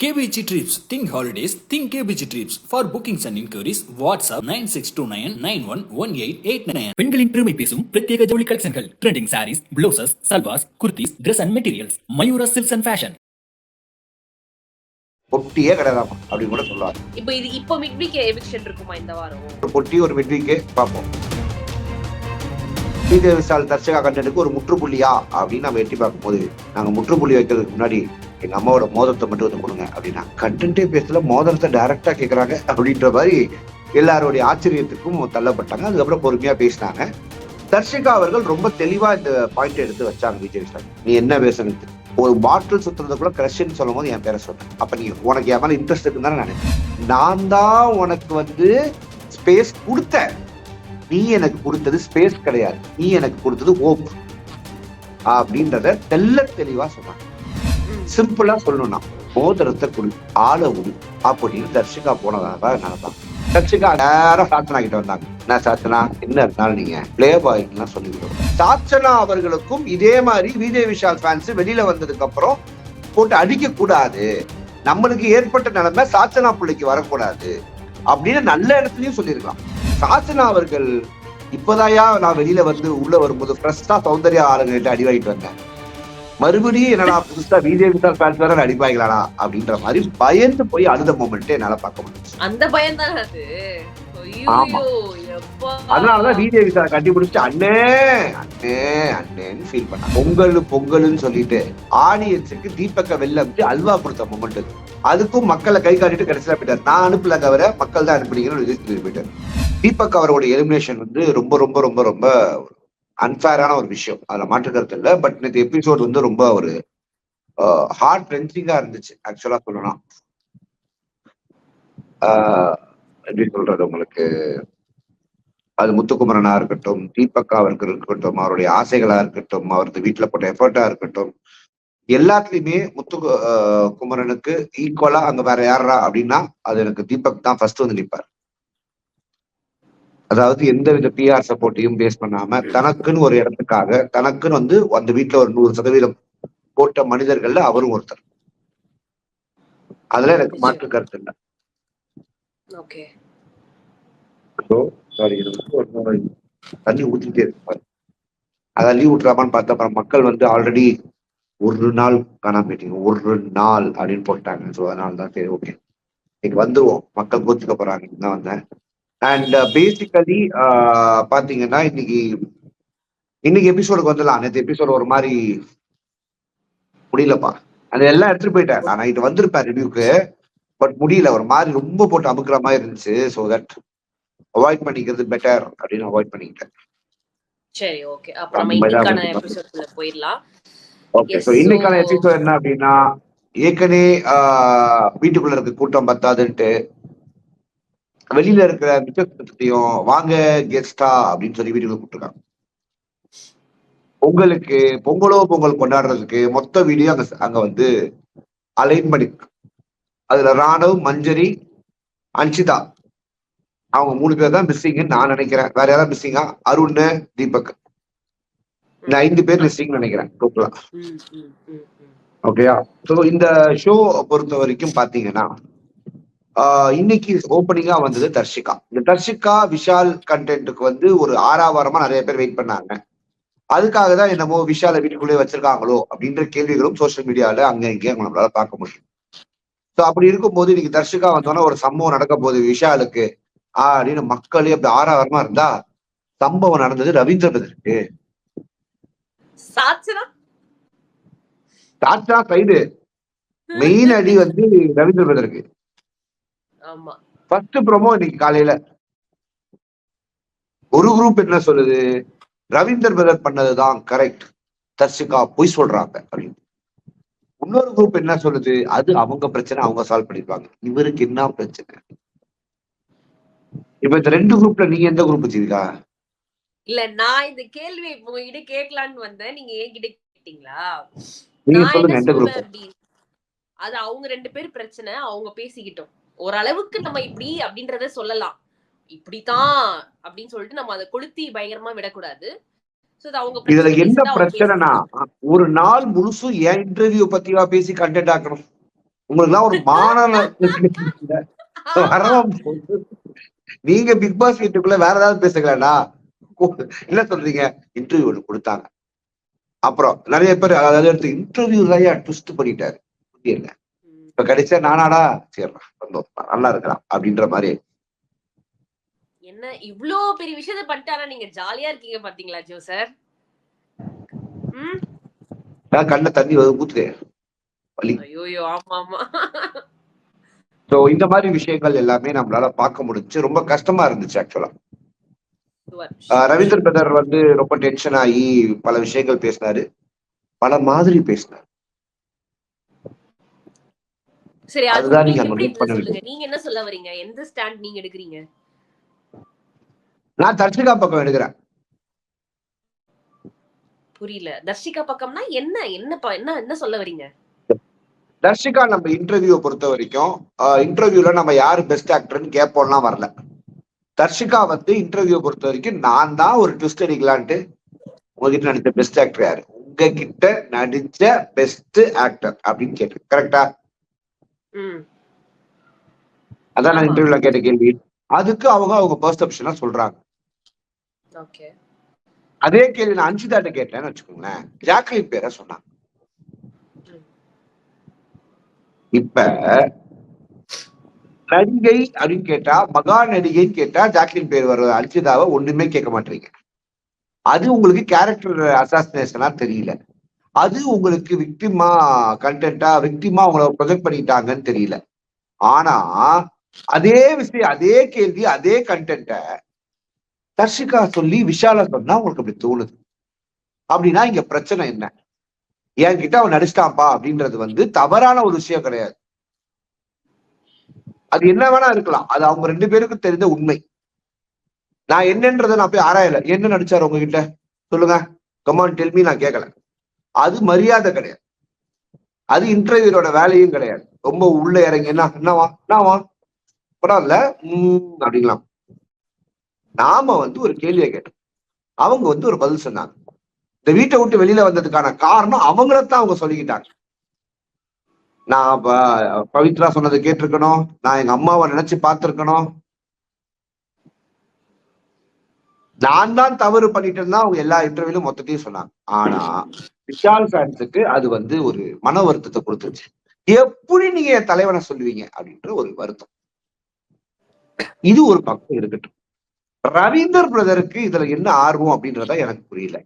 KBG Trips. Think holidays. Think KBG Trips. For bookings and inquiries, WhatsApp 9629911889. பெண்களின் பெருமை பேசும் பிரத்யேக ஜவுளி கலெக்ஷன்கள் trending saris blouses salwars kurtis Dress and materials Mayura silks and fashion பொட்டியே கிடையாதாமா அப்படின்னு கூட சொல்லுவாங்க இப்போ இது இப்போ மிட் வீக் எவிக்ஷன் இருக்குமா இந்த வாரம் ஒரு பொட்டி ஒரு மிட்வீக்கு பார்ப்போம் ஸ்ரீதேவி விசால் தர்ஷகா கண்டனுக்கு ஒரு முற்றுப்புள்ளியா அப்படின்னு நம்ம எட்டி பார்க்கும்போது நாங்க முற்றுப்புள்ளி வைக்கிறதுக்கு முன்னாடி எங்க அம்மாவோட மோதிரத்தை மட்டும் வந்து கொடுங்க அப்படின்னா. கண்டென்ட்டே பேசல மோதிரத்தை டைரக்டா கேட்கறாங்க அப்படின்ற மாதிரி எல்லாருடைய ஆச்சரியத்துக்கும் தள்ளப்பட்டாங்க. அதுக்கப்புறம் பொறுமையா பேசினாங்க. தர்ஷிகா அவர்கள் ரொம்ப தெளிவா இந்த பாயிண்ட் எடுத்து வச்சாங்க விஜய் விசால் நீ என்ன பேசணும்? ஒரு பாட்டில் சுத்துறது கூட கிரஷ்ன்னு சொல்லும் போது என் பேரை சொன்னேன் அப்ப நீ உனக்கு என் மேல இன்ட்ரெஸ்ட் இருக்குன்னு தானே நான் தான் உனக்கு வந்து ஸ்பேஸ் கொடுத்தேன். நீ எனக்கு கொடுத்தது ஸ்பேஸ் கிடையாது. நீ எனக்கு கொடுத்தது ஓப் அப்படின்றத தெல்ல தெளிவா சொன்னாங்க. சிம்பிளா சொல்லணும்னா மோதிரத்தை குடி ஆள அப்படின்னு தர்ஷிகா போனதாக நடந்தான் தர்ஷிகா நேரம் சாத்தனா கிட்ட வந்தாங்க. என்ன சாத்தனா என்ன இருந்தாலும் நீங்க பிளே பாய்க்குலாம் சொல்லிவிடுவோம். சாச்சனா அவர்களுக்கும் இதே மாதிரி விஜய் விஷால் ஃபேன்ஸ் வெளியில வந்ததுக்கு அப்புறம் போட்டு அடிக்க கூடாது. நம்மளுக்கு ஏற்பட்ட நிலைமை சாச்சனா பிள்ளைக்கு வரக்கூடாது அப்படின்னு நல்ல இடத்துலயும் சொல்லியிருக்கலாம். சாச்சனா அவர்கள் இப்பதாயா நான் வெளியில வந்து உள்ள வரும்போது ஃப்ரெஷ்ஷா சௌந்தர்யா ஆளுங்கிட்ட அடி வாங்கிட்டு வந்தேன். மறுபடியும் என்னடா புதுசா பிஜேபி தான் ஃபேன்ஸ் வேற அடிப்பாங்களாடா அப்படின்ற மாதிரி பயந்து போய் அழுத மொமெண்ட் என்னால பார்க்க முடியும் அந்த பயம் தானே அது. ஆமா. அதனாலதான் பிஜேபி சார் கட்டி பிடிச்சிட்டு அண்ணே அண்ணே அண்ணேன்னு ஃபீல் பண்ண. பொங்கல் பொங்கல்னு சொல்லிட்டு ஆடியன்ஸுக்கு தீபக்க வந்து அல்வா கொடுத்த மொமெண்ட் அது. அதுக்கும் மக்களை கை காட்டிட்டு கடைசியில போயிட்டார். நான் அனுப்பல தவிர மக்கள் தான் அனுப்புனீங்கன்னு விஜய் போயிட்டார். தீபக் அவரோட எலிமினேஷன் வந்து ரொம்ப ரொம்ப ரொம்ப ரொம்ப அன்ஃபேரான ஒரு விஷயம். அதுல மாற்று இல்லை. பட் நேற்று எபிசோட் வந்து ரொம்ப ஒரு ஹார்ட் ரென்சிங்கா இருந்துச்சு. ஆக்சுவலா சொல்லணும் ஆஹ் எப்படி சொல்றது உங்களுக்கு? அது முத்துக்குமரனா இருக்கட்டும் தீபக்கா அவர்கள் இருக்கட்டும் அவருடைய ஆசைகளா இருக்கட்டும் அவரது வீட்டுல போட்ட எஃபர்ட்டா இருக்கட்டும் எல்லாத்துலயுமே முத்து குமரனுக்கு ஈக்குவலா அங்க வேற யாரா அப்படின்னா அது எனக்கு தீபக் தான் ஃபர்ஸ்ட் வந்து நிற்பார் அதாவது எந்த வித பிஆர் சப்போர்ட்டையும் பேஸ் பண்ணாம தனக்குன்னு ஒரு இடத்துக்காக தனக்குன்னு வந்து அந்த வீட்டுல ஒரு நூறு சதவீதம் போட்ட மனிதர்கள்ல அவரும் ஒருத்தர். அதுல எனக்கு மாற்று கருத்து இல்லை. ஓகே தண்ணி ஊத்திட்டே இருப்பாரு அதான் லீவ் விட்டுறாமான்னு பார்த்தா அப்புறம் மக்கள் வந்து ஆல்ரெடி ஒரு நாள் காணாம போயிட்டீங்க. ஒரு நாள் அப்படின்னு போட்டாங்க. ஸோ அதனால தான் சரி ஓகே இன்னைக்கு வந்துருவோம். மக்கள் கோச்சுக்க போறாங்க. தான் வந்தேன். அண்ட் பேசிக்கலி பாத்தீங்கன்னா இன்னைக்கு இன்னைக்கு எபிசோடுக்கு வந்துடலாம். நேற்று எபிசோடு ஒரு மாதிரி முடியலப்பா. அது எல்லாம் எடுத்துட்டு போயிட்டேன். நான் நைட்டு வந்திருப்பேன் ரிவ்யூக்கு பட் முடியல. ஒரு மாதிரி ரொம்ப போட்டு அமுக்குற மாதிரி இருந்துச்சு. ஸோ தட் அவாய்ட் பண்ணிக்கிறது பெட்டர் அப்படின்னு அவாய்ட் பண்ணிக்கிட்டேன். சரி ஓகே அப்ப நம்ம இன்னைக்கான. எபிசோட்ல போயிடலாம். ஓகே ஸோ இன்னைக்கான எபிசோட் என்ன அப்படின்னா ஏற்கனவே ஆஹ், வீட்டுக்குள்ள இருக்க கூட்டம் பத்தாதுன்ட்டு வெளியில இருக்கிற மிச்சத்தையும் வாங்க கெஸ்டா அப்படின்னு சொல்லி வீட்டுக்குள்ள கூப்பிட்டுருக்காங்க. பொங்கலுக்கு பொங்கலோ பொங்கல் கொண்டாடுறதுக்கு மொத்த வீடியோ அங்க அங்க வந்து அலைன் பண்ணி அதுல ராணவ் மஞ்சரி அன்ஷிதா அவங்க மூணு பேர் தான் மிஸ்ஸிங்னு நான் நினைக்கிறேன். வேற யாராவது மிஸ்ஸிங்கா அருண் தீபக். இந்த ஐந்து பேர் மிஸ்ஸிங் நினைக்கிறேன் டோட்டலா. ஓகேயா ஸோ இந்த ஷோ பொறுத்த வரைக்கும் பாத்தீங்கன்னா இன்னைக்கு ஓப்பனிங்கா வந்தது தர்ஷிகா. இந்த தர்ஷிகா விஷால் கண்டென்ட்டுக்கு வந்து ஒரு ஆறாம் வாரமா நிறைய பேர் வெயிட் பண்ணாங்க. அதுக்காக தான் என்னமோ விஷால வீட்டுக்குள்ளே வச்சிருக்காங்களோ அப்படின்ற கேள்விகளும் சோஷியல் மீடியால அங்க இங்கேயும் நம்மளால பார்க்க முடியும். ஸோ அப்படி இருக்கும்போது இன்னைக்கு தர்ஷிகா வந்தோன்னா ஒரு சம்பவம் நடக்க போகுது விஷாலுக்கு. அப்படின்னு மக்களே அப்படி ஆறாவரமா இருந்தா சம்பவம் நடந்தது ரவீந்திர பிரதருக்கு டாட்டா சைடு மெயின் அடி வந்து ரவீந்திர பிரதருக்கு ஃபர்ஸ்ட் ப்ரோமோ இன்னைக்கு காலையில. ஒரு குரூப் என்ன சொல்லுது? ரவீந்தர் பிரதர் பண்ணதுதான் கரெக்ட் தர்ஷிகா பொய் சொல்றாங்க அப்படின்னு. இன்னொரு குரூப் என்ன சொல்லுது? அது அவங்க பிரச்சனை அவங்க சால்வ் பண்ணிருப்பாங்க. இவருக்கு என்ன பிரச்சனை? இப்ப இந்த ரெண்டு குரூப்ல நீங்க எந்த குரூப் வச்சிருக்கா இல்ல நான் இந்த கேள்வி உங்ககிட்ட கேட்கலான்னு வந்தேன். நீங்க என்கிட்ட கேட்டீங்களா? நீங்க சொல்லுங்க எந்த குரூப் அது அவங்க ரெண்டு பேர் பிரச்சனை அவங்க பேசிக்கிட்டோம். ஓரளவுக்கு நம்ம இப்படி அப்படின்றத சொல்லலாம். இப்படித்தான் அப்படின்னு சொல்லிட்டு நம்ம அதை கொளுத்தி பயங்கரமா விடக்கூடாது. இதுல என்ன பிரச்சனைனா ஒரு நாள் முழுசும் என் இன்டர்வியூ பத்தியா பேசி கண்டென்ட் ஆக்கணும். உங்களுக்கு ஒரு வரலாம் நீங்க பிக் பாஸ் வீட்டுக்குள்ள வேற ஏதாவது பேசுங்களா என்ன சொல்றீங்க? இன்டர்வியூ ஒன்று கொடுத்தாங்க. அப்புறம் நிறைய பேர் அதாவது எடுத்து இன்டர்வியூ தான் ட்விஸ்ட் பண்ணிட்டாரு. புரியல. இப்ப கடைசியா நானாடா சரிடா சந்தோஷம் நல்லா இருக்கலாம் அப்படின்ற மாதிரி. என்ன இவ்ளோ பெரிய விஷயத்த பண்ணிட்டு ஆனா நீங்க ஜாலியா இருக்கீங்க பாத்தீங்களா ஜோ சார் நான் கண்ட தண்ணி ஊத்துது. வலி. ஐயோ ஆமா ஆமா ஸோ இந்த மாதிரி விஷயங்கள் எல்லாமே நம்மளால பார்க்க முடிஞ்சு ரொம்ப கஷ்டமா இருந்துச்சு ஆக்சுவலா ரவீந்திர பிரதர் வந்து ரொம்ப டென்ஷன் ஆகி பல விஷயங்கள் பேசினாரு. பல மாதிரி பேசினார். சரி அது அதுதான் நீங்க அங்க எப்படி note பண்ண இருந்தது சொல்லுங்க நீங்க என்ன சொல்ல வரீங்க? எந்த ஸ்டாண்ட் நீங்க எடுக்கிறீங்க? நான் தர்ஷிகா பக்கம் எடுக்கிறேன். புரியல. தர்ஷிகா பக்கம்னா என்ன? என்ன என்ன என்ன சொல்ல வரீங்க? தர்ஷிகா நம்ம இன்டர்வியூ பொறுத்த வரைக்கும் இன்டர்வியூல நம்ம யாரு பெஸ்ட் ஆக்டர்னு கேட்போம்லாம் வரல. தர்ஷிகா வந்து இன்டர்வியூ பொறுத்த வரைக்கும் நான் தான் ஒரு ட்விஸ்ட் அடிக்கலான்ட்டு உங்ககிட்ட நடிச்ச பெஸ்ட் ஆக்டர் யாரு? உங்ககிட்ட நடிச்ச பெஸ்ட் ஆக்டர் அப்படின்னு கேட்டு கரெக்டா அதான் நான். இன்டர்வியூல கேட்ட கேள்வி. அதுக்கு அவங்க அவங்க பர்செப்ஷனா சொல்றாங்க. ஓகே. அதே கேள்வி நான் அஞ்சுதாட்ட கேட்டேன்னு வச்சுக்கோங்களேன். ஜாக்லின் பேரை சொன்னாங்க. இப்ப நடிகை அப்படின்னு கேட்டா மகா நடிகைன்னு கேட்டா ஜாக்லின் பேர் வர்றது அஞ்சுதாவை ஒண்ணுமே கேட்க மாட்டீங்க. அது உங்களுக்கு கேரக்டர் அசாசினேஷனா தெரியல. அது உங்களுக்கு விக்டிமா கண்டென்ட்டா விக்டிமா உங்களை ப்ரொஜெக்ட் பண்ணிட்டாங்கன்னு தெரியல. ஆனா அதே விஷயம் அதே கேள்வி அதே கண்டென்ட்ட தர்ஷிகா சொல்லி விஷாலா சொன்னா உங்களுக்கு அப்படி தோணுது. அப்படின்னா இங்க பிரச்சனை என்ன? என்கிட்ட அவன் நடிச்சிட்டான்ப்பா அப்படின்றது வந்து தவறான ஒரு விஷயம் கிடையாது. அது என்ன வேணா இருக்கலாம். அது அவங்க ரெண்டு பேருக்கும் தெரிந்த உண்மை. நான் என்னன்றதை நான் போய் ஆராயல. என்ன நடிச்சாரு உங்ககிட்ட? சொல்லுங்க. கமான் டெல்மி நான் கேட்கல அது மரியாதை கிடையாது. அது இன்டர்வியூரோட வேலையும் கிடையாது. ரொம்ப உள்ள இறங்கி என்ன என்னவா என்னவா பரவாயில்ல உம் அப்படிங்களாம் நாம வந்து ஒரு கேள்வியை கேட்டோம். அவங்க வந்து ஒரு பதில் சொன்னாங்க. இந்த வீட்டை விட்டு வெளியில வந்ததுக்கான காரணம் அவங்களத்தான் அவங்க சொல்லிக்கிட்டாங்க. நான் பவித்ரா சொன்னதை கேட்டிருக்கணும். நான் எங்க அம்மாவை நினைச்சு பார்த்திருக்கணும். நான் தான் தவறு பண்ணிட்டேன்னு தான் அவங்க எல்லா இன்டர்வியூலும் மொத்தத்தையும் சொன்னாங்க. ஆனா விஷால் ஃபேன்ஸுக்கு அது வந்து ஒரு மன வருத்தத்தை கொடுத்துருச்சு. எப்படி நீங்க என் தலைவனை சொல்லுவீங்க? அப்படின்ற ஒரு வருத்தம். இது ஒரு பக்கம் இருக்கட்டும். ரவீந்தர் பிரதருக்கு இதுல என்ன ஆர்வம் அப்படின்றத எனக்கு புரியல.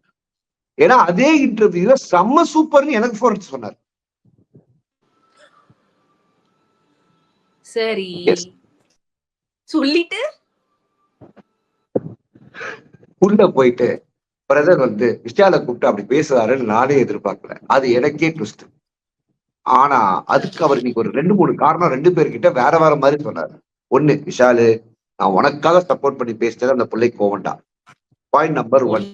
ஏன்னா அதே இன்டர்வியூல செம்ம சூப்பர்னு எனக்கு போன் சொன்னார். சரி. சொல்லிட்டு? உள்ள போயிட்டு பிரதர் வந்து விஷால கூப்பிட்டு அப்படி பேசுவாருன்னு நானே எதிர்பார்க்கல. அது எனக்கே ட்விஸ்ட் ஆனா அதுக்கு அவர் இன்னைக்கு ஒரு ரெண்டு மூணு காரணம் ரெண்டு பேர்கிட்ட வேற வேற மாதிரி சொன்னாரு. ஒண்ணு விஷாலு நான் உனக்காக சப்போர்ட் பண்ணி பேசிட்டது அந்த பிள்ளைக்கு கோவண்டா point number one.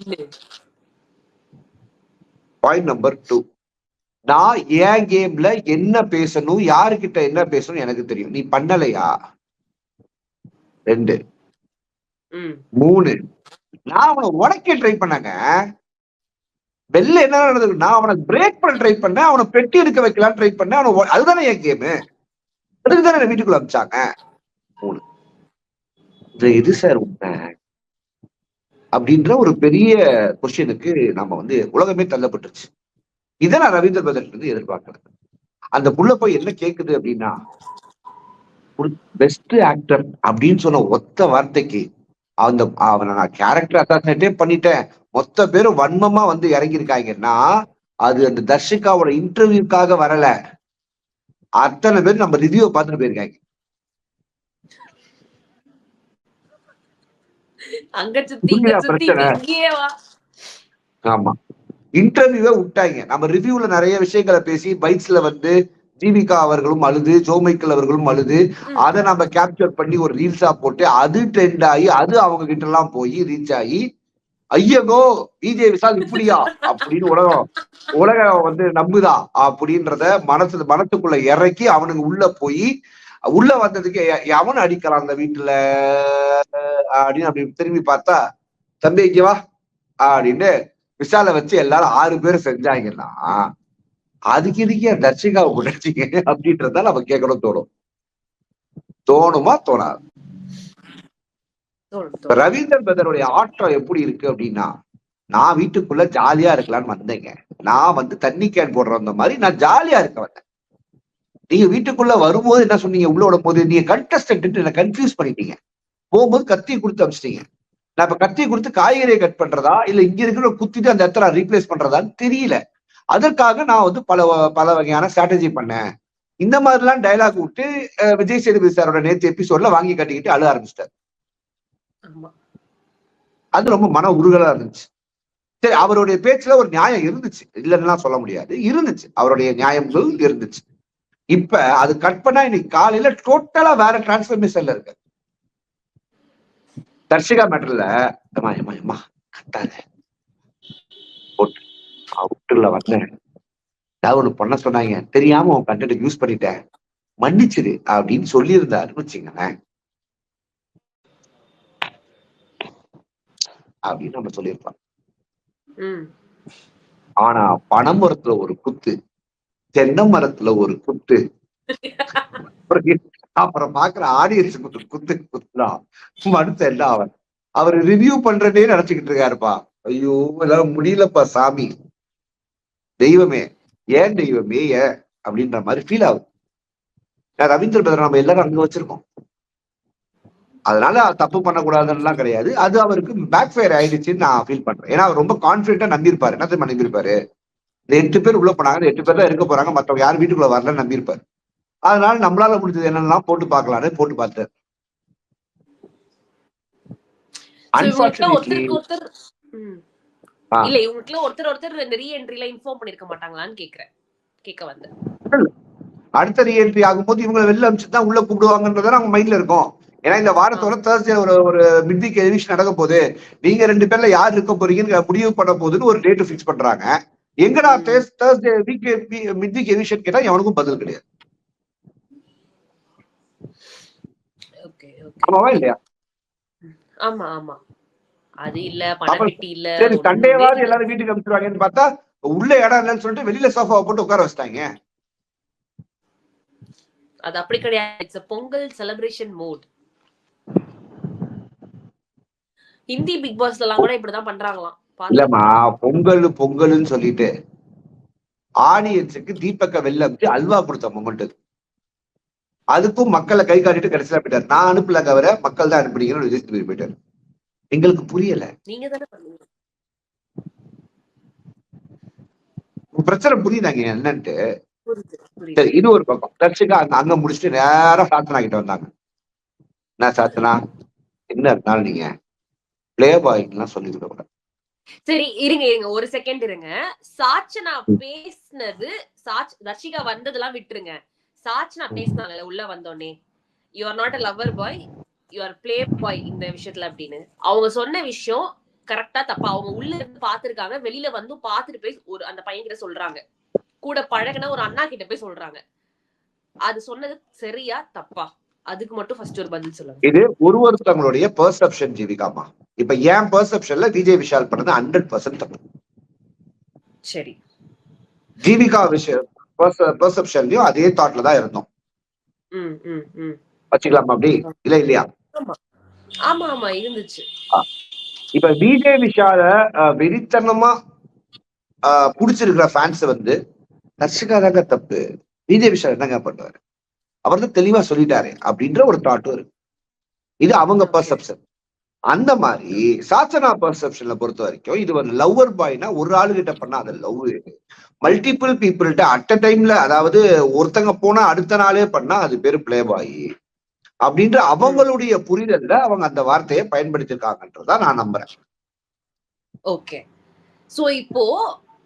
Point number two நான் என் கேம்ல என்ன பேசணும் யாருக்கிட்ட என்ன பேசணும் எனக்கு தெரியும். நீ பண்ணலையா? ரெண்டு. மூணு. நான் அவனை உடைக்க ட்ரை பண்ணாங்க. வெளில என்ன நடந்தது? நான் அவனை பிரேக் பண்ண ட்ரை பண்ணேன். அவனை பெட்டி எடுக்க வைக்கலாம் ட்ரை பண்ணேன். அவனை அதுதானே என் கேமு அதுக்கு தானே என்னை வீட்டுக்குள்ள அமிச்சாங்க? மூணு. இதுல எது சார் உண்மை? அப்படின்ற ஒரு பெரிய கொஸ்டினுக்கு நம்ம வந்து உலகமே தள்ளப்பட்டுருச்சு. இதை நான் ரவீந்திர பதர்ல இருந்து எதிர்பார்க்கறது அந்த புள்ள போய் என்ன கேக்குது அப்படின்னா பெஸ்ட் ஆக்டர் அப்படின்னு சொன்ன ஒத்த வார்த்தைக்கு அந்த அவனை நான் கேரக்டர் அசாசினேட்டே பண்ணிட்டேன். மொத்த பேரும் வன்மமா வந்து இறங்கியிருக்காங்கன்னா அது அந்த தர்ஷிகாவோட இன்டர்வியூக்காக வரல. அத்தனை பேர் நம்ம ரிவ்யூ பார்த்துட்டு போயிருக்காங்க. ஆமா. இன்டர்வியூவே விட்டாங்க. நம்ம ரிவ்யூல நிறைய விஷயங்களை பேசி பைக்ஸ்ல வந்து ஜீவிகா அவர்களும் அழுது ஜோமைக்கல் அவர்களும் அழுது. அதை நம்ம கேப்சர் பண்ணி ஒரு ரீல்ஸா போட்டு அது ட்ரெண்ட் ஆகி அது அவங்க கிட்ட எல்லாம் போய் ரீச் ஆகி ஐயகோ விஜய் விஷால் இப்படியா அப்படின்னு உலகம் உலகம் வந்து நம்புதா அப்படின்றத மனசு மனசுக்குள்ள இறக்கி அவனுங்க உள்ள போய் உள்ள வந்ததுக்கு எவன் அடிக்கலாம் அந்த வீட்டுல அப்படின்னு அப்படி திரும்பி பார்த்தா தம்பி இங்க வா அப்படின்னு விஷால வச்சு எல்லாரும் ஆறு பேர் செஞ்சாங்கன்னா அதுக்கு இதுக்கே தர்ஷிகாவை கொண்டாச்சிங்க அப்படின்றத நம்ம கேட்கணும் தோணும். தோணுமா தோணாது. ரவீந்திரன் பிரதருடைய ஆட்டம் எப்படி இருக்கு அப்படின்னா நான் வீட்டுக்குள்ள ஜாலியா இருக்கலாம்னு வந்தேங்க. நான் வந்து தண்ணி கேன் போடுற அந்த மாதிரி நான் ஜாலியா இருக்க வந்தேன். நீங்க வீட்டுக்குள்ள வரும்போது என்ன சொன்னீங்க? உள்ள விடும் போது நீங்க கண்டஸ்டன்ட் என்ன கன்ஃபியூஸ் பண்ணிட்டீங்க. போகும்போது கத்தி கொடுத்து அமிச்சிட்டீங்க. நான் இப்ப கத்தி கொடுத்து காய்கறியை கட் பண்றதா? இல்ல இங்க இருக்கிற குத்திட்டு அந்த இடத்துல ரீப்ளேஸ் பண்றதான்னு தெரியல. அதற்காக நான் வந்து பல பல வகையான ஸ்ட்ராட்டஜி பண்ணேன். இந்த மாதிரிலாம் டயலாக் விட்டு விஜய் சேதுபதி சாரோட நேத்து எபிசோட்ல வாங்கி கட்டிக்கிட்டு அழ ஆரம்பிச்சிட்டாரு. அது ரொம்ப மன உருகலா இருந்துச்சு. சரி அவருடைய பேச்சுல ஒரு நியாயம் இருந்துச்சு. இல்லைன்னா சொல்ல முடியாது. இருந்துச்சு. அவருடைய நியாயங்கள் இருந்துச்சு. இப்ப அது கட் பண்ணா இன்னைக்கு காலையில டோட்டலா வேற டிரான்ஸ்பர்மேஷன்ல இருக்கு தர்ஷிகா மேட்டர்ல அவுட்டுல வந்தேன். ஏதாவது ஒண்ணு பண்ண சொன்னாங்க. தெரியாம உன் கண்டென்ட் யூஸ் பண்ணிட்டேன். மன்னிச்சிரு அப்படின்னு சொல்லியிருந்தாருன்னு வச்சுங்களேன் அப்படின்னு நம்ம சொல்லியிருப்போம். ம். ஆனா பனைமரத்துல ஒரு குத்து தென்னை மரத்துல ஒரு குத்து. அப்புறம் பாக்குற ஆடியன்ஸ் குத்து குத்து குத்துனா அடுத்த என்ன அவன் அவர் ரிவ்யூ பண்றதே நினைச்சுக்கிட்டு இருக்காருப்பா. ஐயோ எல்லாம் முடியலப்பா சாமி. தெய்வமே ஏன் தெய்வமே ஏன் அப்படின்ற மாதிரி ஃபீல் ஆகுது. நான் ரவீந்திர பிரதர் நம்ம எல்லாரும் அங்க வச்சிருக்கோம். அதனால தப்பு பண்ணக்கூடாதுன்னுலாம் கிடையாது. அது அவருக்கு பேக் ஃபயர் ஆயிடுச்சுன்னு நான் ஃபீல் பண்றேன். ஏன்னா அவர் ரொம்ப கான்பிடண்டா நம்பியிருப்பாரு. என்ன தெரியுமா நம்பியிருப்பாரு? இந்த எட்டு பேர் உள்ள போனாங்க எட்டு பேர் தான் இருக்க போறாங்க. மத்தவங்க யாரும் வீட்டுக்குள்ள வரலன்னு நம்பியிருப்பாரு. அதனால நம்மளால முடிஞ்சது என்னென்னலாம் போட்டு பார்க்கலான்னு போட்டு பார்த்தாரு அன்பார்ச்சுனேட்லி இல்ல இவங்களுக்குலாம் ஒருத்தர் ஒருத்தர் இந்த ரீஎன்ட்ரில இன்ஃபார்ம் பண்ணிருக்க மாட்டாங்களான்னு கேக்குறேன். கேட்க வந்தேன். அடுத்த ரீஎன்ட்ரி ஆகும்போது இவங்களை வெளில அமிச்சு தான் உள்ள கூப்பிடுவாங்கன்றத அவங்க மைண்ட்ல இருக்கும். ஏன்னா இந்த வாரத்தோட தேர்ஸ்டே ஒரு ஒரு மிட்வீக் எவிஷன் நடக்க போகுது. நீங்க ரெண்டு பேர்ல யார் இருக்க போறீங்கன்னு முடிவு பண்ண போகுதுன்னு ஒரு டேட் ஃபிக்ஸ் பண்றாங்க. எங்கடா. தேர்ஸ்டே வீக் மிட்வீக் எவிஷன் கேட்டா எவனுக்கும் பதில் கிடையாது. ஆமாவா இல்லையா? ஆமா ஆமா. அது இல்ல பணப்பெட்டி இல்ல சரி இல்ல. எல்லாரும் வீட்டுக்கு அனுப்பிச்சிருவாங்கன்னு பார்த்தா உள்ள இடம் இல்லைன்னு சொல்லிட்டு வெளியில சோஃபாவை போட்டு உட்கார வச்சிட்டாங்க. அது அப்படி கிடையாது. It's Pongal celebration mode Hindi Bigg பாஸ்ல எல்லாம் கூட இப்படிதான் பண்றாங்களாம். இல்லம்மா பொங்கல் பொங்கல்னு சொல்லிட்டு ஆடியன்ஸுக்கு தீபக்க வெளில அனுப்பிச்சு அல்வா கொடுத்த மொமெண்ட் அது அதுக்கும் மக்களை கை காட்டிட்டு கடைசியில போயிட்டாரு. நான் அனுப்பல தவிர மக்கள் தான் சேதுபதி போயிட்டாரு. எங்களுக்கு புரியல. நீங்க தானே பிரச்சனை புரியுதாங்க என்னன்ட்டு? சரி இது ஒரு பக்கம். தர்ஷிகா அங்க முடிச்சுட்டு நேரா சாத்தனா கிட்ட வந்தாங்க. என்ன சாத்தனா என்ன இருந்தாலும் நீங்க பிளே பாய்லாம் சொல்லி விட சரி இருங்க இருங்க. ஒரு செகண்ட் இருங்க. சாச்சனா பேசினது சாச் தர்ஷிகா வந்ததெல்லாம் விட்டுருங்க. சாச்சனா பேசினாங்கல்ல உள்ள வந்தோடனே you are not a lover boy you are play boy இந்த விஷயத்துல அப்படின்னு. அவங்க சொன்ன விஷயம் கரெக்டா தப்பா. அவங்க உள்ள இருந்து பாத்துருக்காங்க வெளியில வந்து பாத்துட்டு போய் ஒரு அந்த பையன் கிட்ட சொல்றாங்க. கூட பழகுன ஒரு அண்ணா கிட்ட போய் சொல்றாங்க. அது சொன்னது சரியா தப்பா? அதுக்கு மட்டும் ஃபர்ஸ்ட் ஒரு பதில் சொல்லுங்க. இது ஒரு ஒருத்தவங்களுடைய பெர்செப்ஷன் ஜீவிகாமா இப்ப என் பெர்செப்ஷன்ல விஜய் விஷால் பண்ணது ஹண்ட்ரட் பர்சன்ட் தப்பு. சரி. ஜீவிகா விஷயம் பெர்செப்ஷன்லயும் அதே தாட்ல தான் இருந்தோம். ம் ம் ம். வச்சுக்கலாமா அப்படி? இல்ல இல்லையா? ஆமா. ஆமா இருந்துச்சு. இப்ப விஜய் விஷால வெறித்தனமா புடிச்சிருக்கிற ஃபேன்ஸ் வந்து தர்ஷிகா தாங்க தப்பு. விஜய் விஷால் என்னங்க பண்ணுவாரு? அவர் தான் தெளிவா சொல்லிட்டாரு அப்படின்ற ஒரு தாட்டும் இருக்கு. இது அவங்க. பெர்செப்ஷன் அந்த மாதிரி சாச்சனா பெர்செப்ஷன்ல பொறுத்த வரைக்கும் இது ஒரு லவ்வர் பாய்னா ஒரு ஆளு கிட்ட பண்ணா அது லவ் மல்டிபிள் பீப்புள்கிட்ட அட் அ டைம்ல அதாவது ஒருத்தங்க போனா அடுத்த நாளே பண்ணா அது பேரு பிளே பாய் அப்படின்ற அவங்களுடைய புரிதல்ல அவங்க அந்த வார்த்தையை பயன்படுத்திருக்காங்கன்றதா நான் நம்புறேன். ஓகே. சோ இப்போ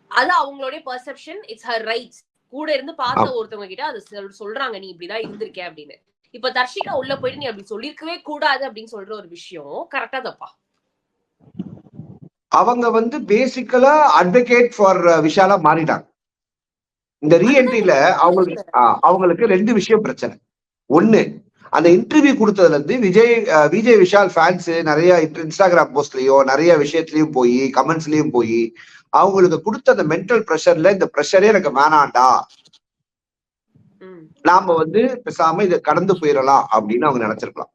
அது அவங்களுடைய பெர்செப்ஷன் இட்ஸ் ஹர் ரைட்ஸ் கூட இருந்து பார்த்த ஒருத்தவங்க கிட்ட அது சொல்- சொல்றாங்க நீ இப்படிதான் இருந்திருக்க அப்படின்னு. இப்ப தர்ஷிகா உள்ள போயிட்டு நீ அப்படி சொல்லிருக்கவே கூடாது அப்படின்னு சொல்ற ஒரு விஷயம் கரெக்டா தப்பா? அவங்க வந்து பேசிக்கலா அட்வொகேட் ஃபார் விஷாலா மாறிட்டாங்க. இந்த ரீஎன்ட்ரில அவங்களுக்கு அவங்களுக்கு ரெண்டு விஷயம் பிரச்சனை. ஒண்ணு அந்த இன்டர்வியூ கொடுத்ததுல இருந்து விஜய் விஜய் விஷால் ஃபேன்ஸ் நிறைய இன்ஸ்டாகிராம் போஸ்ட்லயோ நிறைய விஷயத்துலயும் போய் கமெண்ட்ஸ்லயும் போய் அவங்களுக்கு கொடுத்த அந்த மென்டல் ப்ரெஷர்ல இந்த ப்ரெஷரே எனக்கு வேணாண்டா. நாம வந்து பேசாம இதை கடந்து போயிடலாம் அப்படின்னு அவங்க நினைச்சிருக்கலாம்.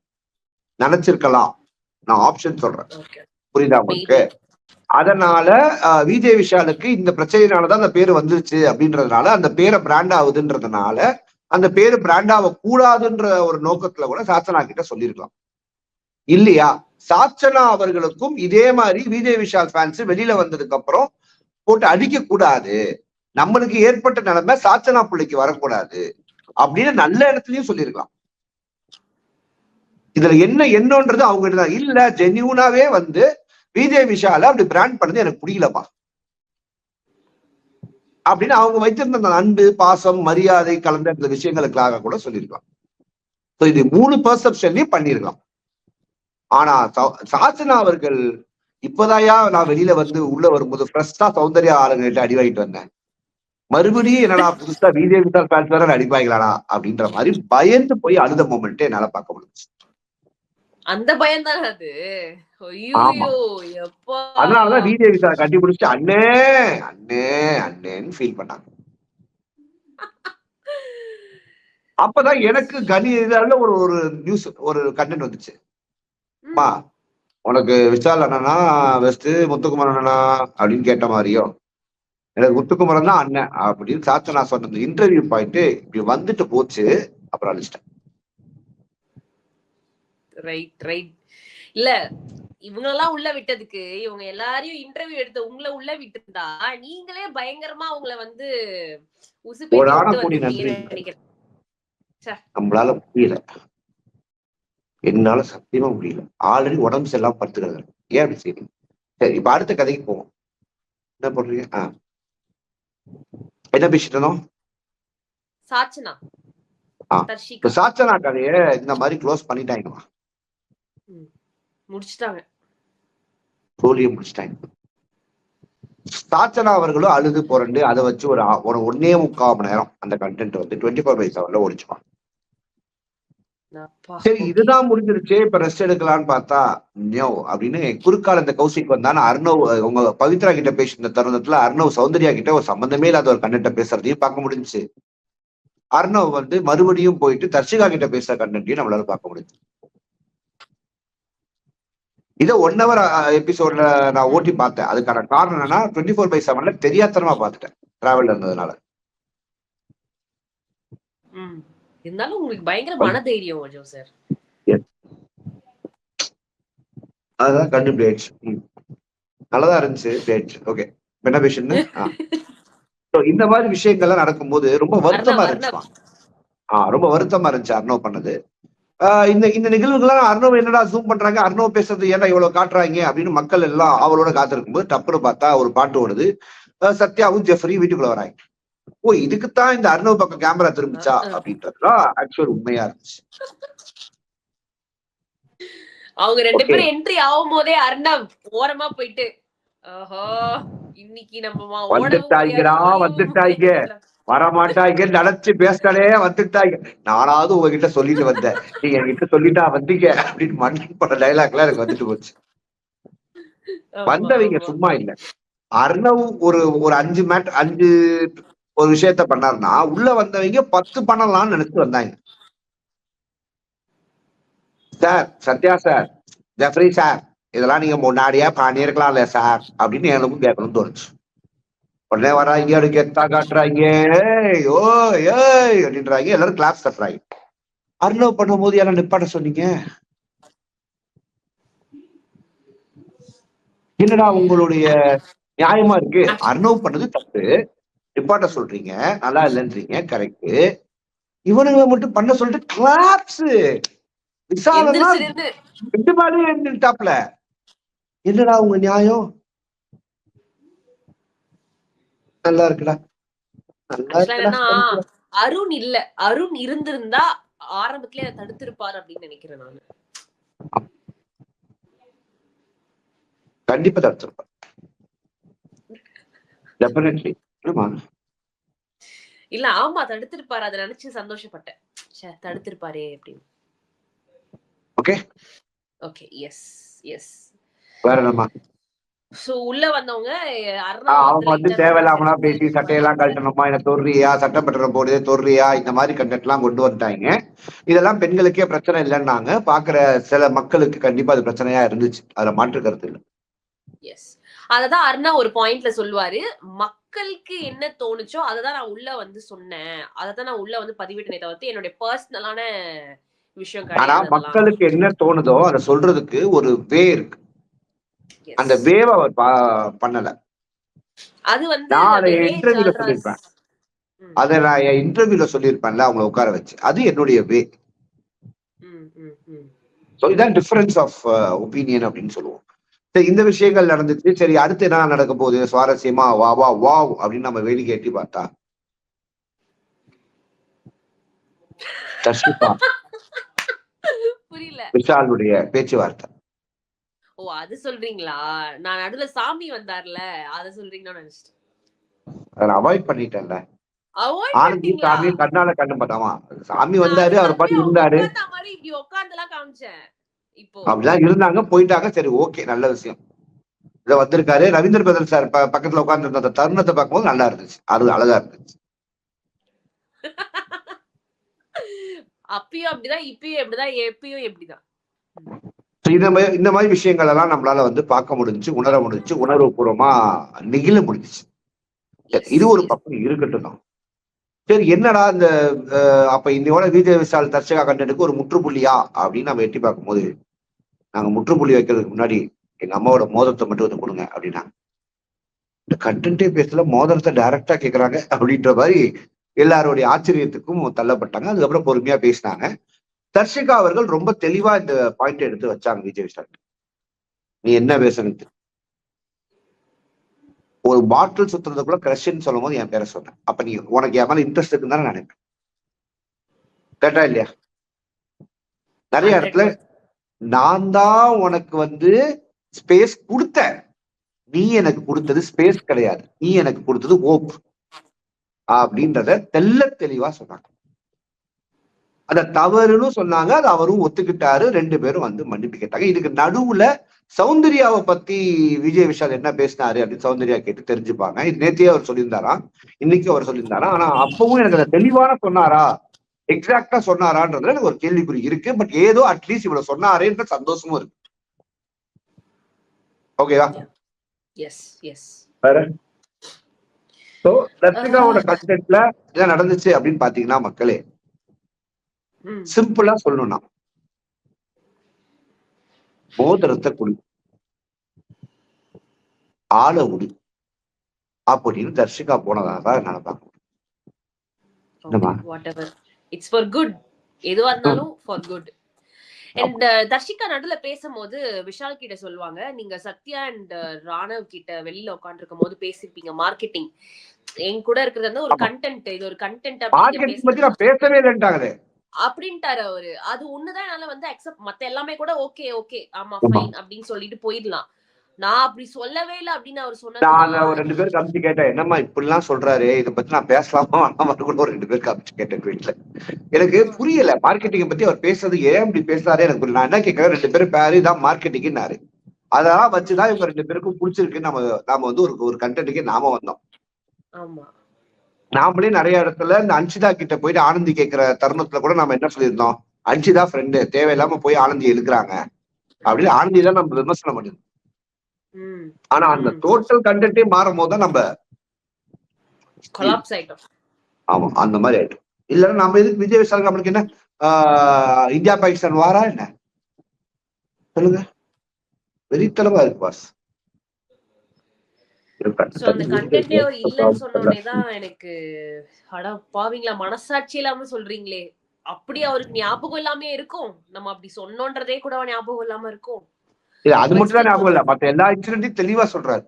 நினைச்சிருக்கலாம். நான் ஆப்ஷன் சொல்றேன். புரியுதா உங்களுக்கு? அதனால விஜய் விஷாலுக்கு இந்த பிரச்சனையினாலதான் அந்த பேரு வந்துருச்சு அப்படின்றதுனால அந்த பேரை பிராண்ட் ஆகுதுன்றதுனால அந்த பேரு பிராண்ட் கூடாதுன்ற ஒரு நோக்கத்துல கூட சாச்சனா கிட்ட சொல்லியிருக்கலாம். இல்லையா? சாச்சனா அவர்களுக்கும் இதே மாதிரி விஜய் விஷால் ஃபேன்ஸ் வெளியில வந்ததுக்கு அப்புறம் போட்டு அடிக்க கூடாது நம்மளுக்கு ஏற்பட்ட நிலைமை சாச்சனா பிள்ளைக்கு வரக்கூடாது. அப்படின்னு நல்ல இடத்துலயும் சொல்லியிருக்கலாம். இதுல என்ன என்னன்றது அவங்க தான் இல்ல ஜென்யூனாவே வந்து விஜய் விஷால அப்படி பிராண்ட் பண்ணது எனக்கு பிடிக்கலப்பா அப்படின்னு அவங்க வைத்திருந்த அந்த அன்பு பாசம் மரியாதை கலந்த இந்த விஷயங்களுக்காக கூட சொல்லியிருக்கலாம். இது மூணு பெர்செப்ஷன்லயும் பண்ணியிருக்கலாம். ஆனா சாசனா சாச்சனா அவர்கள் இப்பதாயா நான் வெளியில வந்து உள்ள வரும்போது ஃப்ரெஷ்ஷா சௌந்தர்யா ஆளுங்கிட்ட அடி வாங்கிட்டு வந்தேன். மறுபடியும் என்னடா புதுசா விஜய் விஷால் ஃபேன்ஸ் வேற அப்படின்ற மாதிரி பயந்து போய் அழுத மூமெண்ட்டே என்னால பார்க்க முடிஞ்சு அந்த பயம் தானே அது அதனாலதான் விஜய் விஷால் கட்டி அண்ணே அண்ணே அண்ணேன்னு ஃபீல் பண்ணாங்க. அப்பதான் எனக்கு கனி இதால ஒரு ஒரு நியூஸ் ஒரு கண்டென்ட் வந்துச்சு. அம்மா உனக்கு விஷால் அண்ணனா வெஸ்ட் முத்துக்குமார் அண்ணனா? அப்படின்னு கேட்ட மாதிரியோ எனக்கு முத்துக்குமரன் தான் அண்ணன் அப்படின்னு சாத்த நான் சொன்ன இன்டர்வியூ பாயிண்ட் இப்படி வந்துட்டு போச்சு அப்புறம் அழிச்சிட்டேன். ரைட் ரைட் இல்ல இவங்களெல்லாம் உள்ள விட்டதுக்கு இவங்க எல்லாரையும் இன்டர்வியூ எடுத்து உங்களை உள்ள விட்டுருந்தா நீங்களே பயங்கரமா அவங்கள வந்து நம்மளால முடியல. என்னால சத்தியமா முடியல. ஆல்ரெடி உடம்பு சரியில்லாம படுத்துக்கிறது ஏன் அப்படி செய்றீங்க சரி இப்ப அடுத்த கதைக்கு போவோம். என்ன பண்றீங்க ஆ. என்ன பேசிட்டு இருந்தோம்? சாச்சனா. சாச்சனா கதைய இந்த மாதிரி க்ளோஸ் பண்ணிட்டாங்கம்மா முடிச்சிட்டாங்க. தோல்வியை முடிச்சிட்டாங்க. சாச்சனா அவர்களும் அழுது புரண்டு அதை வச்சு ஒரு ஒரு ஒன்னே முக்கால் மணி நேரம் அந்த கண்டென்ட் வந்து டுவெண்ட்டி ஃபோர் பை செவன்ல அப்பா, சரி. இதுதான் முடிஞ்சிருச்சு. இப்ப ரெஸ்ட் எடுக்கலாம்னு பார்த்தா நோ அப்படின்னு குறுக்கால இந்த கௌசிக் வந்தான. அர்ணவ் உங்க பவித்ரா கிட்ட பேசின தருணத்துல அர்ணவ் சௌந்தர்யா கிட்ட ஒரு சம்பந்தமே இல்லாத ஒரு கண்டென்ட்டை பேசுறதையும் பார்க்க முடிஞ்சுச்சு. அர்ணவ் வந்து மறுபடியும் போயிட்டு தர்ஷிகா கிட்ட பேசுற கண்டென்ட்டையும் நம்மளால பார்க்க முடியுது இதை ஒன் ஹவர் எபிசோட்ல நான் ஓட்டி பார்த்தேன். அதுக்கான காரணம் என்னன்னா டுவெண்ட்டி ஃபோர் பை செவன்ல தெரியாத்தனமா பார்த்துட்டேன் டிராவல் இருந்ததுனால. இருந்தாலும் உங்களுக்கு பயங்கர மனதைரியம் அஜோ சார். அதுதான் கண்டு ஆயிடுச்சு ம். நல்லதா இருந்துச்சு ஆயிடுச்சு ஓகே என்ன பேஷன் இந்த மாதிரி விஷயங்கள்லாம் நடக்கும்போது ரொம்ப வருத்தமா அர்ணவ், இருந்துச்சுமா? ஆஹ் ரொம்ப வருத்தமா இருந்துச்சு அர்ணவ் பண்ணது. இந்த இந்த நிகழ்வுகள்லாம் அர்ணவ் என்னடா ஜூம் பண்றாங்க? அர்ணவ் பேசுறது ஏன்டா இவ்வளவு காட்டுறாங்க? அப்படின்னு மக்கள் எல்லாம் அவளோட காத்திருக்கும்போது டப்புனு பார்த்தா ஒரு பாட்டு ஓடுது. சத்யாவும் ஜெஃப்ரி வீட்டுக்குள்ள வராங்க. ஓ இதுக்குத்தான் இந்த அர்ணவ் பக்கம் கேமரா திரும்பிச்சா? அப்படின்றதுலாம் ஆக்சுவல் உண்மையா இருந்துச்சு. அவங்க ரெண்டு. பேரும் என்ட்ரி ஆகும் போதே அர்ணவ் ஓரமா போயிட்டு ஓஹோ இன்னைக்கு நம்ம ஒளியவும் வந்துட்டாய்ங்க. வரமாட்டாங்க நினைச்சு பேசினாலே வந்துட்டாங்க. நானாவது உங்ககிட்ட சொல்லிட்டு வந்தேன். நீங்க என்கிட்ட சொல்லிட்டா வந்தீங்க அப்படின்னு மன்னன் பட டைலாக் எல்லாம் எனக்கு வந்துட்டு போச்சு. வந்தவங்க. சும்மா இல்ல. அர்ணவ் ஒரு ஒரு அஞ்சு மேட் அஞ்சு ஒரு விஷயத்த பண்ணாருன்னா உள்ள வந்தவங்க பத்து பண்ணலாம்னு நினைச்சு வந்தாங்க. Sir Sathya sir Jeffrey sir இதெல்லாம் நீங்க முன்னாடியே பண்ணியிருக்கலாம்ல சார் அப்படின்னு எனக்கும் கேட்கணும்னு தோணுச்சு. உடனே வராங்க அப்படி கெத்தா காட்டுறாங்க ஓ ஏய் அப்படின்றாங்க எல்லாரும் கிளாஸ் தட்டுறாங்க அர்ணவ் பண்ணும்போது யாரும் நிப்பாட்ட சொன்னீங்க? என்னடா உங்களுடைய நியாயமா இருக்கு? அர்ணவ் பண்ணது தப்பு. நிப்பாட்ட சொல்றீங்க. நல்லா இல்லைன்றீங்க. கரெக்ட் இவனுங்களை மட்டும் பண்ண சொல்லிட்டு கிளாப்ஸ் நின்னுட்டாப்ல என்னடா உங்க நியாயம்? நல்லா இருக்குடா. அருண் இல்ல. அருண் இருந்திருந்தா ஆரம்பத்திலே அதை தடுத்திருப்பாரு அப்படின்னு நினைக்கிறேன் நானு. கண்டிப்பா தடுத்திருப்பார். டெபினெட்லி இல்ல ஆமா தடுத்திருப்பாரு. அதை நினைச்சு சந்தோஷப்பட்டேன். தடுத்திருப்பாரே அப்படின்னு. ஓகே ஓகே எஸ் எஸ் வேற உள்ள வந்தவங்க அவங்க வந்து தேவையில்லாமலாம் பேசி சட்டையெல்லாம் கழட்டணுமா? என்ன தொடுறியா சட்டமன்றம் போடுது தொடுறியா இந்த மாதிரி கண்டென்ட் எல்லாம் கொண்டு வந்துட்டாங்க. இதெல்லாம் பெண்களுக்கே பிரச்சனை இல்லைன்னாங்க. பாக்குற சில மக்களுக்கு கண்டிப்பா அது பிரச்சனையா இருந்துச்சு. அதுல மாற்று கருத்து இல்லை. எஸ் அததான் அருணா ஒரு பாயிண்ட்ல சொல்லுவாரு. மக்களுக்கு என்ன தோணுச்சோ அததான் நான் உள்ள வந்து சொன்னேன். அததான் நான் உள்ள வந்து பதிவிட்டனே தவிர்த்து என்னுடைய பர்சனலான விஷயம் ஆனா. மக்களுக்கு என்ன தோணுதோ அதை சொல்றதுக்கு ஒரு வே இருக்கு. அந்த வேவை அவர் பண்ணல. அது வந்து நான் அதை விவேக் interview ல ஜால்ராஸ். சொல்லியிருப்பேன். அதை நான் என் இன்டர்வியூல சொல்லியிருப்பேன்ல அவங்கள உட்கார வச்சு. அது என்னுடைய வே. ஸோ இதான் டிஃபரன்ஸ் ஆஃப் ஒப்பீனியன் அப்படின்னு சொல்லுவோம். சரி இந்த விஷயங்கள் நடந்துச்சு. சரி அடுத்து என்ன நடக்க போகுது? சுவாரஸ்யமா வா வா வாவ் அப்படின்னு நம்ம வேடிக்கை எட்டி பார்த்தா. விஷாலுடைய பேச்சுவார்த்தை. ஓ அது சொல்றீங்களா? நான் நடுவுல சாமி வந்தார்ல அத சொல்றீங்கன்னு நினைச்சிட்டேன். அதை அவாய்ட் பண்ணிட்டேன்ல. ஆனந்தி? சாமி கண்ணால கண்ணு பார்த்தாமா சாமி வந்தாரு நான் அவர் பாட்டு இருந்தாரு. இப்படி உட்கார்ந்தெல்லாம் காமிச்சேன். இப்போ இருந்தாங்க போயிட்டாங்க. சரி ஓகே நல்ல விஷயம். இத வந்திருக்காரு. ரவீந்திர பிரதர் சார் பக்கத்துல உட்கார்ந்து அந்த தருணத்தை பார்க்கும்போது நல்லா இருந்துச்சு. அது அழகா இருந்துச்சு. அப்பயும் அப்படிதான் இப்பயும் எப்படிதான் எப்பயும் எப்படிதான் இந்த மாதிரி இந்த மாதிரி விஷயங்கள் எல்லாம் நம்மளால வந்து பார்க்க முடிஞ்சுச்சு உணர முடிஞ்சுச்சு உணர்வுபூர்வமா நெகிழ முடிஞ்சுச்சு. இது ஒரு பக்கம் இருக்கட்டும் தான். சரி என்னடா இந்த அப்ப இன்னையோட விஜய் விஷால் தர்ஷகா கண்டனுக்கு ஒரு முற்றுப்புள்ளியா அப்படின்னு நம்ம எட்டி பார்க்கும்போது நாங்க முற்றுப்புள்ளி வைக்கிறதுக்கு முன்னாடி எங்க அம்மாவோட மோதிரத்தை மட்டும் வந்து கொடுங்க அப்படின்னா இந்த கண்டென்ட்டே பேசல மோதிரத்தை டைரக்டா கேக்குறாங்க அப்படின்ற மாதிரி எல்லாருடைய ஆச்சரியத்துக்கும் தள்ளப்பட்டாங்க. அதுக்கப்புறம் பொறுமையா பேசினாங்க. தர்ஷிகா அவர்கள் ரொம்ப தெளிவா இந்த பாயிண்ட் எடுத்து வச்சாங்க விஜய் விஷால். நீ என்ன பேசணும் ஒரு பாட்டில் சுத்துறதுக்குள்ள கிரஷ்ன்னு சொல்லும் போது என் பேரை சொன்னேன். அப்ப நீ உனக்கு என் மேல இன்ட்ரெஸ்ட் இருக்குன்னு தானே நினைப்பேன் கேட்டா இல்லையா? நிறைய இடத்துல நான் தான் உனக்கு வந்து ஸ்பேஸ் கொடுத்தேன். நீ எனக்கு கொடுத்தது ஸ்பேஸ் கிடையாது. நீ எனக்கு கொடுத்தது ஓப் அப்படின்றத தெள்ள தெளிவா சொன்னாங்க. அத தவறுன்னு சொன்னாங்க அது அவரும் ஒத்துக்கிட்டாரு. ரெண்டு பேரும் வந்து மன்னிப்பு கேட்டாங்க இதுக்கு நடுவுல சௌந்தர்யாவை பத்தி விஜய் விஷால் என்ன பேசினாரு அப்படின்னு சௌந்தர்யா கேட்டு தெரிஞ்சுப்பாங்க. இது நேத்தியே அவர் சொல்லியிருந்தாராம். இன்னைக்கு அவர் சொல்லியிருந்தாரா ஆனா அப்பவும் எனக்கு அதை தெளிவான சொன்னாரா? எக்ஸாக்டா சொன்னாரான்றதுல எனக்கு ஒரு கேள்விக்குறி இருக்கு. பட் ஏதோ அட்லீஸ்ட் இவ்வளவு சொன்னாரேன்ற சந்தோஷமும் இருக்கு. ஓகேவா எஸ் எஸ் வேற? சோ ரத்திகாவோட கண்டென்ட்ல என்ன நடந்துச்சு அப்படின்னு பாத்தீங்கன்னா மக்களே சிம்பிளா சொல்லணும்னா மோதிரத்தை குடி. ஆள உடி. அப்படின்னு தர்ஷிகா போனதாக என்னால பார்க்க இட்ஸ் ஃபார் குட் எதுவா இருந்தாலும் ஃபார் குட் அண்ட் தர்ஷிகா நடுல பேசும்போது விஷால் கிட்ட சொல்லுவாங்க நீங்க சத்யா அண்ட் ராணவ் கிட்ட வெளியில உட்காந்துருக்கும் போது பேசிருப்பீங்க மார்க்கெட்டிங் என் கூட இருக்கிறது வந்து ஒரு. கண்டென்ட் இது ஒரு கண்டென்ட் பத்தி நான் பேசவே இல்லைன்ட்டாங்களே. அப்படின்ட்டாரு அவரு. அது ஒண்ணுதான் என்னால வந்து அக்செப்ட் மத்த எல்லாமே கூட ஓகே ஓகே ஆமா. ஃபைன் அப்படின்னு சொல்லிட்டு போயிடலாம். நான் அப்படி சொல்லவே இல்லை அப்படின்னு அவர் சொன்னது ரெண்டு பேருக்கு காமிச்சு கேட்டேன். என்னம்மா இப்படிலாம் சொல்றாரு? இதை பத்தி நான் பேசலாமா? கூட ஒரு ரெண்டு பேருக்கு காமிச்சு கேட்டேன் வீட்டுல எனக்கு புரியல மார்க்கெட்டிங் பத்தி அவர் பேசுறது ஏன் இப்படி பேசுறாரு? எனக்கு புரியல. நான் என்ன கேட்கறேன் ரெண்டு பேரும் பேரு தான் மார்க்கெட்டிங்னாரு அதெல்லாம் வச்சுதான் இவங்க ரெண்டு பேருக்கும் பிடிச்சிருக்கு நம்ம நாம வந்து ஒரு ஒரு கண்டென்ட்டுக்கே நாம வந்தோம். ஆமா. நாமளே நிறைய இடத்துல இந்த அன்சிதா கிட்ட போயிட்டு ஆனந்தி கேட்கிற தருணத்துல கூட நம்ம என்ன சொல்லியிருந்தோம்? அன்சிதா ஃப்ரெண்டு தேவையில்லாம போய் ஆனந்தி இழுக்கிறாங்க. அப்படின்னு ஆனந்தி தான் நம்ம விமர்சனம் பண்ணுது ஆனா அந்த. டோட்டல் கண்டென்ட்டே மாறும் போது தான் நம்ம ஆயிட்டோம். ஆமா அந்த மாதிரி ஆயிடும் இல்லைன்னா நம்ம எதுக்கு விஜய் விஷால் நம்மளுக்கு என்ன? இந்தியா பாகிஸ்தான் வாரா என்ன? சொல்லுங்க. வெறித்தனமா இருக்கு பாஸ் சோ அந்த கண்டென்ட்டே அவர் இல்லைன்னு சொன்ன உடனே தான் எனக்கு அட பாவீங்களா? மனசாட்சி இல்லாம சொல்றீங்களே. அப்படி அவருக்கு ஞாபகம் இல்லாம இருக்கும். நம்ம அப்படி சொன்னோன்றதே கூட ஞாபகம் இல்லாம இருக்கும். இல்ல அது மட்டும் தான் ஞாபகம் இல்ல. மத்த எல்லா இன்சிடென்ட்டையும் தெளிவா சொல்றாரு.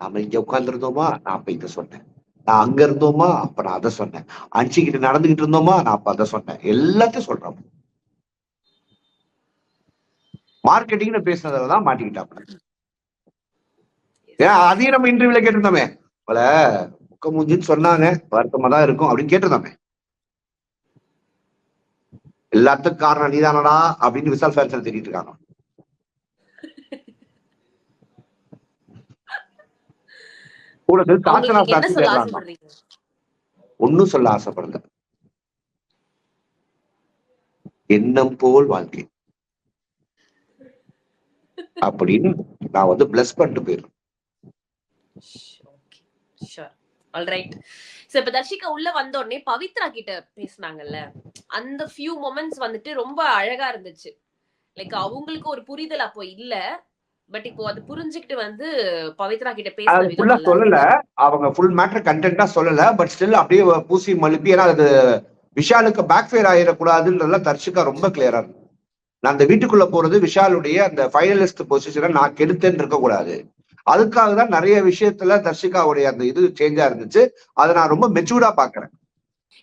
நாம இங்க உட்கார்ந்துருந்தோமா? நான் அப்ப இதை சொன்னேன். நான் அங்க இருந்தோமா? அப்ப நான் அதை சொன்னேன். அன்சி கிட்ட நடந்துகிட்டு இருந்தோமா? நான் அப்ப அதை சொன்னேன். எல்லாத்தையும் சொல்றான். மார்க்கெட்டிங்னு பேசுனதுல தான் மாட்டிக்கிட்டாப்ல ஏன் அதையும் நம்ம இன்டர்வியூல கேட்டிருந்தோமே. போல முக்க மூஞ்சின்னு சொன்னாங்க. வருத்தமா தான் இருக்கும் அப்படின்னு கேட்டிருந்தோமே. எல்லாத்துக்கும் காரணம் நீதானடா அப்படின்னு விசால் ஃபேன்ஸ் தேடிட்டு இருக்காங்க. கூட ஒன்னும் சொல்ல ஆசைப்படல. எண்ணம் போல் வாழ்க்கை. அப்படின்னு நான் வந்து பிளஸ் பண்ணிட்டு போயிடுறேன். ஷூர் ஆல் ரைட் சோ இப்ப தர்ஷிகா உள்ள வந்த உடனே பவித்ரா கிட்ட பேசுனாங்கல்ல அந்த ஃபியூ மொமெண்ட்ஸ் வந்துட்டு ரொம்ப அழகா இருந்துச்சு. லைக் அவங்களுக்கு ஒரு புரிதல் அப்போ இல்ல பட் இப்போ அது புரிஞ்சுக்கிட்டு வந்து பவித்ரா கிட்ட நல்லா சொல்லல. அவங்க ஃபுல் மேட்டர் கண்டென்ட்டா சொல்லல பட் ஸ்டில் அப்படியே பூசி மழுப்பி ஏன்னா அது விஷாலுக்கு பேக் ஃபேர் ஆயிடக்கூடாதுன்றதுல தர்ஷிகா ரொம்ப கிளியரா இருக்கு நான் அந்த வீட்டுக்குள்ள போறது விஷாலுடைய அந்த ஃபைனலிஸ்ட் பொசிஷனை நான் கெடுத்தேன்னு இருக்கக்கூடாது. அதுக்காக தான் நிறைய விஷயத்துல தர்ஷிகாவுடைய அந்த இது சேஞ்சா இருந்துச்சு. அதை நான் ரொம்ப மெச்சூர்டா பாக்குறேன்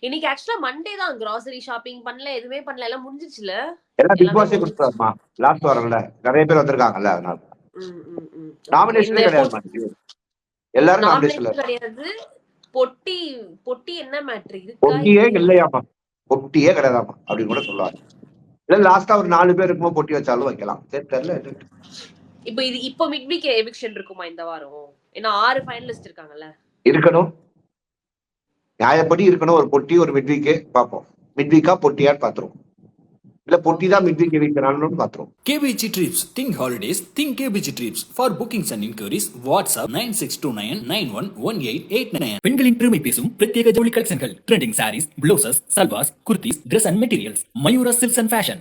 இன்னைக்கு ஆக்சுவலா மண்டே தான் கிராசரி ஷாப்பிங் பண்ணல எதுவுமே பண்ணல எல்லாம் முடிஞ்சிச்சுல எல்லாம் பிக் பாஸே கொடுத்தாருமா லாஸ்ட் வாரம்ல. நிறைய பேர் வந்திருக்காங்கல்ல அதனால. நாமினேஷனே கிடையாது. எல்லாரும் nomination கிடையாது. பொட்டி பொட்டி என்ன மேட்ரு இருக்கா பொட்டியே இல்லையாமா பொட்டியே கிடையாதாமா அப்படின்னு கூட சொல்லுவாங்க இல்ல லாஸ்டா ஒரு நாலு பேர் இருக்கும்போது பொட்டி வச்சாலும் வைக்கலாம். சரி தெரியல. இப்போ இது இப்போ மிட் வீக் எவிக்ஷன் இருக்குமா இந்த வாரம் ஏன்னா ஆறு ஃபைனலிஸ்ட் இருக்காங்கல்ல இருக்கணும் நியாயப்படி இருக்கணும் ஒரு பொட்டி ஒரு மிட்வீக்கு பார்ப்போம் மிட்வீக்கா பொட்டியான்னு பாத்துருவோம் இல்ல பொட்டி தான் மிட்வீக் வைக்கிறான்னு பாத்துருவோம் KBG Trips. Think holidays. Think KBG Trips. For bookings and inquiries, WhatsApp 9629911889. பெண்களின் பெருமை பேசும் பிரத்யேக ஜவுளி கலெக்ஷன்கள் trending saris blouses salwars kurtis Dress and materials Mayura silks and fashion